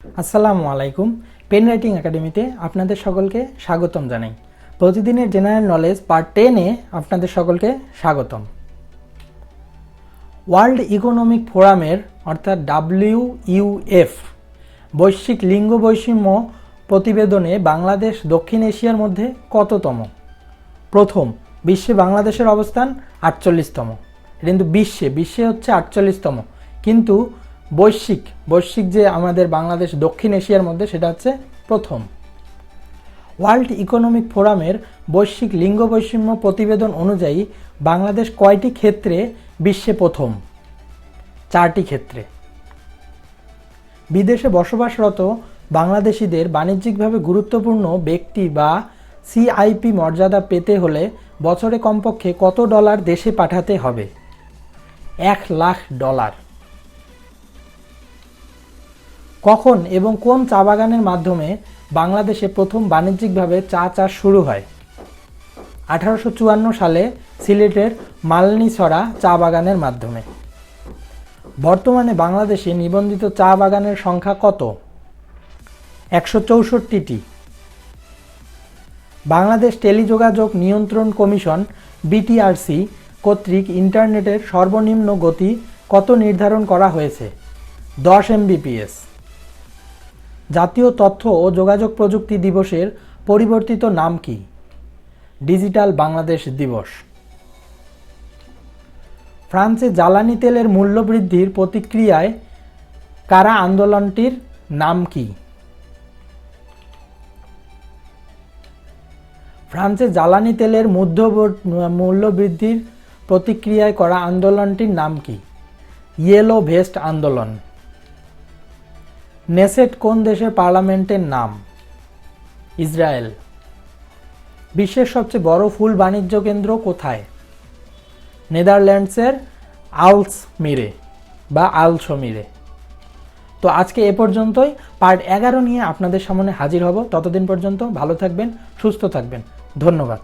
আসসালামু আলাইকুম। Pen writing একাডেমিতে আপনাদের সকলকে স্বাগতম জানাই। প্রতিদিনের জেনারেল নলেজ পার্ট টেনে আপনাদের সকলকে স্বাগতম। ওয়ার্ল্ড ইকোনমিক ফোরামের অর্থাৎ ডাব্লিউ ইউএফ বৈশ্বিক লিঙ্গ বৈষম্য প্রতিবেদনে বাংলাদেশ দক্ষিণ এশিয়ার মধ্যে কততম? প্রথম, বিশ্বে বাংলাদেশের অবস্থান আটচল্লিশতম। এটা কিন্তু বিশ্বে বিশ্বে হচ্ছে আটচল্লিশতম। কিন্তু বৈশ্বিক বৈশ্বিক যে আমাদের বাংলাদেশ, দক্ষিণ এশিয়ার মধ্যে, সেটা হচ্ছে প্রথম। ওয়ার্ল্ড ইকোনমিক ফোরামের বৈশ্বিক লিঙ্গ বৈষম্য প্রতিবেদন অনুযায়ী বাংলাদেশ কয়টি ক্ষেত্রে বিশ্বে প্রথম? চারটি ক্ষেত্রে। বিদেশে বসবাসরত বাংলাদেশিদের বাণিজ্যিকভাবে গুরুত্বপূর্ণ ব্যক্তি বা সিআইপি মর্যাদা পেতে হলে বছরে কমপক্ষে কত ডলার দেশে পাঠাতে হবে? এক লাখ ডলার। কখন এবং কোন চা বাগানের মাধ্যমে বাংলাদেশে প্রথম বাণিজ্যিকভাবে চা চাষ শুরু হয়? আঠারোশো চুয়ান্ন সালে সিলেটের মালনীছড়া চা বাগানের মাধ্যমে। বর্তমানে বাংলাদেশে নিবন্ধিত চা বাগানের সংখ্যা কত? একশো চৌষট্টিটি। বাংলাদেশ টেলিযোগাযোগ নিয়ন্ত্রণ কমিশন, বিটিআরসি, কর্তৃক ইন্টারনেটের সর্বনিম্ন গতি কত নির্ধারণ করা হয়েছে? দশ এমবিপিএস। জাতীয় তথ্য ও যোগাযোগ প্রযুক্তি দিবসের পরিবর্তিত নাম কি? ডিজিটাল বাংলাদেশ দিবস। ফ্রান্সে জ্বালানি তেলের মূল্য বৃদ্ধির প্রতিক্রিয়ায় কারা আন্দোলনটির নাম কি? ফ্রান্সে জ্বালানি তেলের মধ্যবর্তী মূল্য বৃদ্ধির প্রতিক্রিয়ায় করা আন্দোলনটির নাম কি? ইয়েলো ভেস্ট আন্দোলন। নেসেট কোন দেশের পার্লামেন্টের নাম? ইসরায়েল। বিশ্বের সবচেয়ে বড় ফুল বাণিজ্য কেন্দ্র কোথায়? নেদারল্যান্ডসের আলস মিরে বা আলসমিরে। তো আজকে এ পর্যন্তই। পার্ট এগারো নিয়ে আপনাদের সামনে হাজির হব। ততদিন পর্যন্ত ভালো থাকবেন, সুস্থ থাকবেন। ধন্যবাদ।